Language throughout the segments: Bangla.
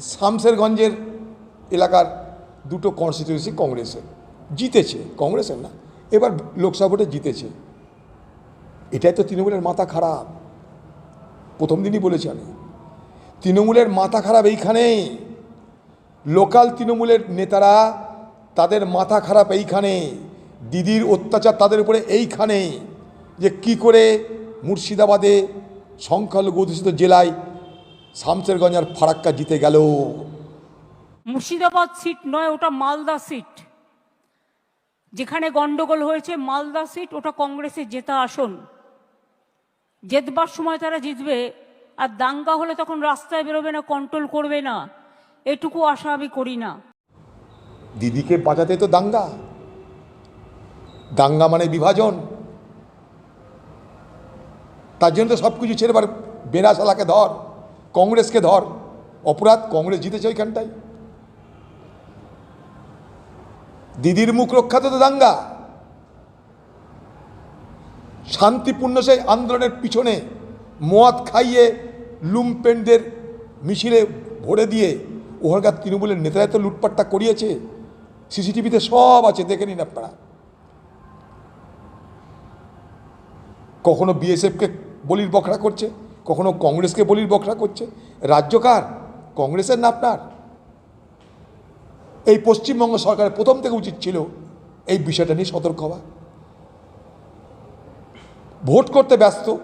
শামসেরগঞ্জের এলাকার দুটো কনস্টিটিউন্সি কংগ্রেসের। জিতেছে, কংগ্রেসের না। এবার লোকসভা ভোটে জিতেছে। এটাই তো তৃণমূলের মাথা খারাপ। প্রথম দিনই বলেছি আমি। তৃণমূলের মাথা খারাপ এইখানেই। লোকাল তৃণমূলের নেতারা তাদের মাথা খারাপ এইখানে। দিদির অত্যাচার তাদের উপরে এইখানে। যে কি করে মুর্শিদাবাদে সংখ্যালঘু অধ্যুষিত জেলায় শামসেরগঞ্জ আর ফারাক্কা জিতে গেল। মুর্শিদাবাদ সিট নয় ওটা মালদা সিট। যেখানে গন্ডগোল হয়েছে মালদা সিট ওটা কংগ্রেসের জেতা আসন। জেতবার সময় তারা জিতবে আর দাঙ্গা হলে তখন রাস্তায় বেরোবে না কন্ট্রোল করবে না। এটুকু আশা আমি করি না। দিদিকে বাঁচাতে তো দাঙ্গা। দাঙ্গা মানে বিভাজন। তার জন্য তো সব কিছু ছেড়ে এবার বেনাশালাকে ধর। কংগ্রেসকে ধর, অপরাধ কংগ্রেস জিতেছে ওইখানটায়। দিদির মুখ রক্ষাতে তো দাঙ্গা। শান্তিপূর্ণ সেই আন্দোলনের পিছনে মদ খাইয়ে লুমপেনদের মিছিলে ভরে দিয়ে ওখানকার তৃণমূলের নেতারা তো লুটপাটটা করিয়েছে। সিসিটিভিতে সব আছে, দেখে নিন আপনারা। কখনো বিএসএফকে বলির বখরা করছে? কখনো কংগ্রেসকে বলির বকরা করছে? রাজ্যকার কংগ্রেসের না আপনার? এই পশ্চিমবঙ্গ সরকারের প্রথম থেকে উচিত ছিল এই বিষয়টা নিয়ে সতর্ক হওয়া। ভোট করতে ব্যস্ত,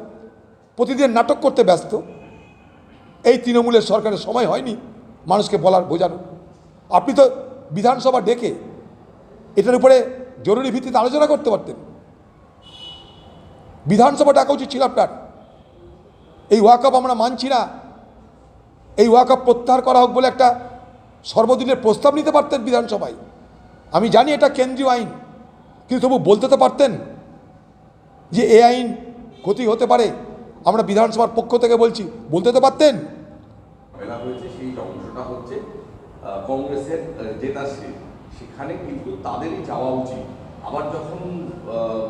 প্রতিদিন নাটক করতে ব্যস্ত। এই তৃণমূলের সরকারের সময় হয়নি মানুষকে বলার বোঝানো আপনি তো বিধানসভা ডেকে এটার উপরে জরুরি ভিত্তিতে আলোচনা করতে পারতেন। বিধানসভা ডাকা উচিত ছিল আপনার। এই ওয়াকআপ আমরা মানছি না। এই ওয়াকআপ প্রত্যাহার করা হোক বলে একটা সর্বদিনের প্রস্তাব নিতে পারতেন বিধানসভায়। আমি জানি এটা কেন্দ্রীয় আইন, কিন্তু তবু বলতে তো পারতেন যে এ আইন ক্ষতি হতে পারে। আমরা বিধানসভার পক্ষ থেকে বলছি, বলতে তো পারতেন? আবার যখন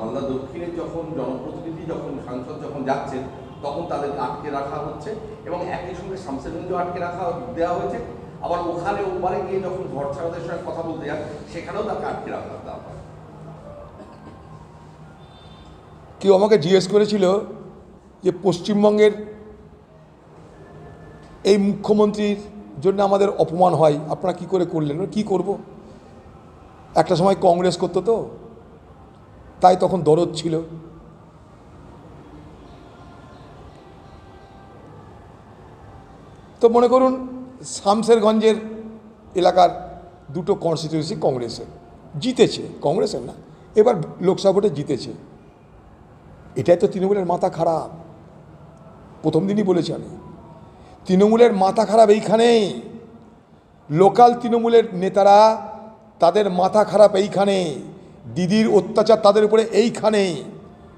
মালদা দক্ষিণের যখন জনপ্রতিনিধি, যখন সাংসদ যখন যাচ্ছেন তখন তাদেরকে আটকে রাখা হচ্ছে এবং একই সঙ্গে শামসেরগঞ্জও আটকে রাখা দেওয়া হয়েছে। আবার ওখানে ওপারে গিয়ে যখন ঘর ছাড়াদের সঙ্গে কথা বলতে যান, সেখানেও তাকে আটকে রাখা দেওয়া হয়। কেউ আমাকে জিজ্ঞেস করেছিল যে পশ্চিমবঙ্গের এই মুখ্যমন্ত্রীর জন্য আমাদের অপমান হয়, আপনারা কি করে করলেন? কি করব? একটা সময় কংগ্রেস করতো তো, তাই তখন দরদ ছিল। তো মনে করুন, শামসেরগঞ্জের এলাকার দুটো কনস্টিটিউন্সি কংগ্রেসের। জিতেছে, কংগ্রেসের না। এবার লোকসভা ভোটে জিতেছে। এটাই তো তৃণমূলের মাথা খারাপ। প্রথম দিনই বলেছি আমি। তৃণমূলের মাথা খারাপ এইখানেই লোকাল তৃণমূলের নেতারা তাদের মাথা খারাপ এইখানে। দিদির অত্যাচার তাদের উপরে এইখানে।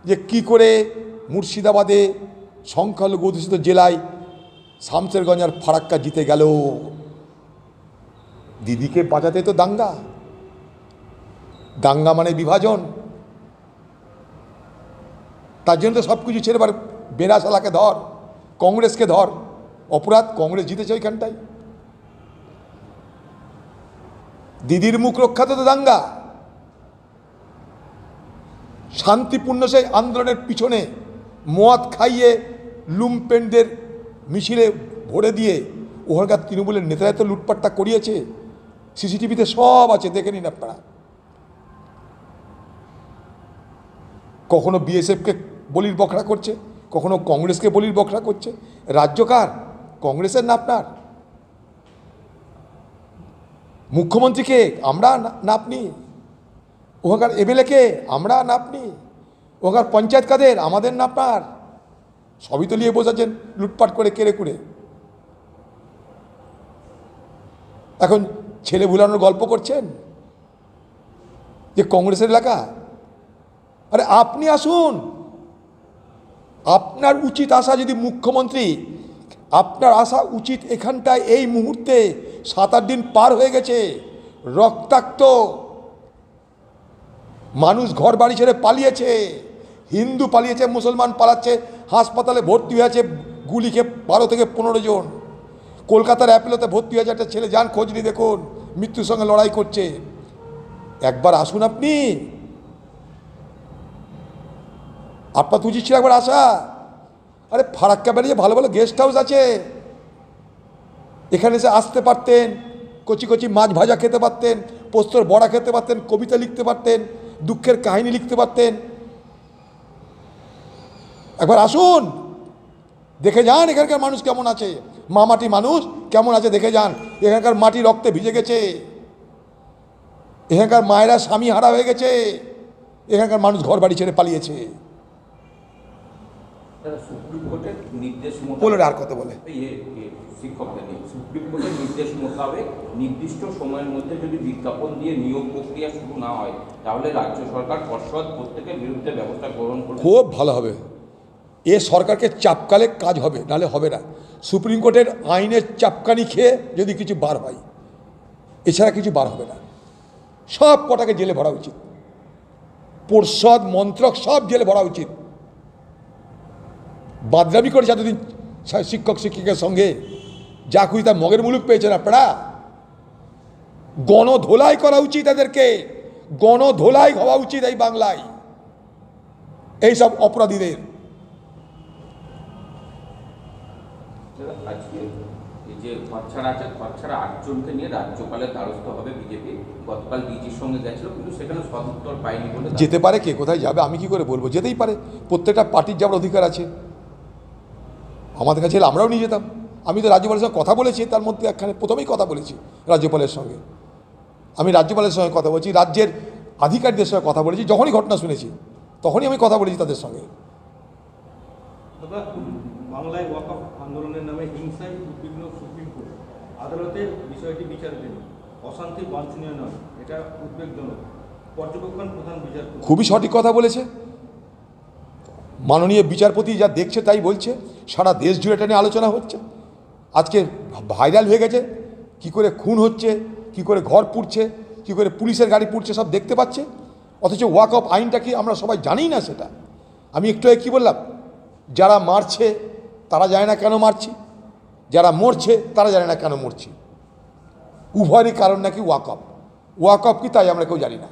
যে কি করে মুর্শিদাবাদে সংখ্যালঘু অধ্যুষিত জেলায় শামসেরগঞ্জ আর ফারাক্কা জিতে গেল। দিদিকে বাঁচাতে তো দাঙ্গা। দাঙ্গা মানে বিভাজন। তার জন্য তো সব কিছু ছেড়ে এবার বেনাশালাকে ধর, কংগ্রেসকে ধর। অপরাধ কংগ্রেস জিতেছে ওইখানটায়। দিদির মুখ রক্ষাতে তো দাঙ্গা। শান্তিপূর্ণ সেই আন্দোলনের পিছনে মদ খাইয়ে লুমপেনদের মিছিলে ভরে দিয়ে ওখানকার তৃণমূলের নেতারা তো লুটপাটটা করিয়েছে। সিসিটিভিতে সব আছে, দেখে নিন আপনারা। কখনো বিএসএফকে বলির বখরা করছে, কখনো কংগ্রেসকে বলির বখরা করছে। রাজ্যকার কংগ্রেসের না আপনার? মুখ্যমন্ত্রীকে আমরা না আপনি ওখানকার এমএলএ কে? আমরা না আপনি ওখানকার পঞ্চায়েত কাদের? আমাদের না আপনার। সবই তো নিয়ে বসেছেন, লুটপাট করে কেড়ে কুড়ে। এখন ছেলে ভুলানোর গল্প করছেন? যে কংগ্রেসের এলাকা? আরে আপনি আসুন। আপনার উচিত আসা যদি মুখ্যমন্ত্রী, আপনার আসা উচিত এখানটায় এই মুহূর্তে সাত আট দিন পার হয়ে গেছে, রক্তাক্ত। মানুষ ঘর বাড়ি ছেড়ে পালিয়েছে। হিন্দু পালিয়েছে, মুসলমান পালাচ্ছে, হাসপাতালে ভর্তি হয়েছে, গুলি খেয়ে বারো থেকে পনেরো জন। কলকাতার অ্যাপেলোতে ভর্তি হয়েছে একটা ছেলে যান খোঁজ দেখুন, মৃত্যুর সঙ্গে লড়াই করছে। একবার আসুন আপনি। আপনার তো উচিত ছিল একবার আসা। আরে, ফারাক্কা বেরিয়ে ভালো ভালো গেস্ট হাউস আছে। এখানে এসে আসতে পারতেন, কচি কচি মাছ ভাজা খেতে পারতেন, পোস্তর বড়া খেতে পারতেন, কবিতা লিখতে পারতেন, দুঃখের কাহিনী লিখতে পারতেন। একবার আসুন। দেখে যান এখানকার মানুষ কেমন আছে। মামাটি মানুষ কেমন আছে দেখে যান। এখানকার মাটি রক্তে ভিজে গেছে। এখানকার মায়েরা স্বামী হারা হয়ে গেছে। এখানকার মানুষ ঘর বাড়ি ছেড়ে পালিয়েছে। বলে আর কত বলে। শিক্ষকদের নিয়ে সুপ্রিম কোর্টের নির্দেশ মোতাবেক নির্দিষ্ট সময়ের মধ্যে যদি বিজ্ঞাপন দিয়ে নিয়োগ প্রক্রিয়া শুরু না হয় তাহলে রাজ্য সরকার পর্ষদ প্রত্যেকের বিরুদ্ধে ব্যবস্থা গ্রহণ করবে। খুব ভালো হবে। এ সরকারকে চাপকালে কাজ হবে, নাহলে হবে না। সুপ্রিম কোর্টের আইনের চাপকানি খেয়ে যদি কিছু বার হয়, এছাড়া কিছু বার হবে না। সব কটাকে জেলে ভরা উচিত। পর্ষদ, মন্ত্রক সব জেলে ভরা উচিত। বাদরামি করেছে এতদিন শিক্ষক, শিক্ষিকার সঙ্গে। যা খুঁজি তার মগের মুলুক পেয়েছেন আপনারা। গণধোলাই করা উচিত তাদেরকে গণধোলাই হওয়া উচিত এই বাংলায়। এইসব অপরাধীদের। আজকে এই যে খরছাড়া আছে খরছাড়া আটজনকে নিয়ে রাজ্যপালের দ্বারস্থ হবে বিজেপি। গতকাল ডিজির সঙ্গে গেছিল কিন্তু সেখানে সদুত্তর পায়নি বলে যেতে পারে কে? কোথায় যাবে? আমি কি করে বলব? যেতেই পারে। প্রত্যেকটা পার্টির যাওয়ার অধিকার আছে। আমাদের কাছে আমরাও নিয়ে যেতাম। আমি তো রাজ্যপালের সঙ্গে কথা বলেছি তার মধ্যে একখানে প্রথমেই কথা বলেছি রাজ্যপালের সঙ্গে। আমি রাজ্যপালের সঙ্গে কথা বলছি রাজ্যের আধিকারিকদের সঙ্গে কথা বলেছি যখনই ঘটনা শুনেছি তখনই আমি কথা বলেছি তাদের সঙ্গে। বাংলায় ওয়াকফ আন্দোলনের নামে হিংসায় উদ্বিগ্ন সুপ্রিম কোর্ট। আদালতে বিষয়টি বিচারাধীন অশান্তি বাঞ্ছনীয় নয়, এটা উদ্বেগজনক। পর্যবেক্ষণ প্রধান বিচারপতি খুবই সঠিক কথা বলেছে। মাননীয় বিচারপতি যা দেখছে তাই বলছে। সারা দেশ জুড়ে এটা নিয়ে আলোচনা হচ্ছে। আজকে ভাইরাল হয়ে গেছে। কি করে খুন হচ্ছে, কি করে ঘর পুড়ছে, কি করে পুলিশের গাড়ি পুড়ছে, সব দেখতে পাচ্ছে। অথচ ওয়াক অফ আইনটা কি আমরা সবাই জানি না সেটা? আমি একটু কী বললাম? যারা মারছে তারা জানে না কেন মারছি। যারা মরছে, তারা জানে না কেন মরছি। উভয়েরই কারণ নাকি ওয়াক অফ ওয়াক অফ কি তাই আমরা কেউ জানি না।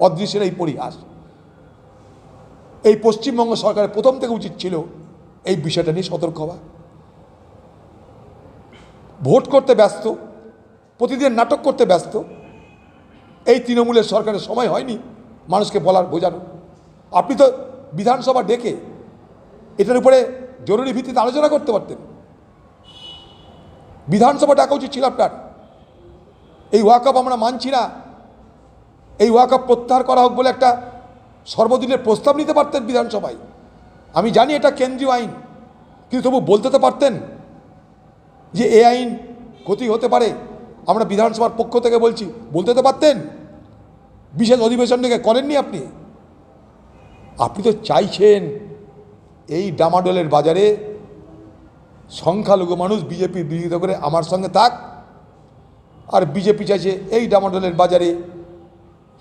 অদৃশ্যের এই পরিহাস। এই পশ্চিমবঙ্গ সরকারের প্রথম থেকে উচিত ছিল এই বিষয়টা নিয়ে সতর্ক হওয়া। ভোট করতে ব্যস্ত, প্রতিদিন নাটক করতে ব্যস্ত। এই তৃণমূলের সরকারের সময় হয়নি মানুষকে বলার বোঝানো আপনি তো বিধানসভা ডেকে এটার উপরে জরুরি ভিত্তিতে আলোচনা করতে পারতেন। বিধানসভা ডাকা উচিত ছিল আপনার। এই ওয়াকআপ আমরা মানছি না। এই ওয়াকআপ প্রত্যাহার করা হোক বলে একটা সর্বদিনের প্রস্তাব নিতে পারতেন বিধানসভায়। আমি জানি এটা কেন্দ্রীয় আইন, কিন্তু তবু বলতে তো পারতেন যে এ আইন ক্ষতি হতে পারে। আমরা বিধানসভার পক্ষ থেকে বলছি, বলতে তো পারতেন? বিশেষ অধিবেশন থেকে করেননি আপনি? আপনি তো চাইছেন এই ডামাডোলের বাজারে সংখ্যালঘু মানুষ বিজেপির বিরোধিতা করে আমার সঙ্গে থাক। আর বিজেপি চাইছে এই ডামাডোলের বাজারে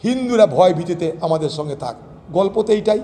হিন্দুরা ভয় ভীতিতে আমাদের সঙ্গে থাক। গল্প তো এইটাই।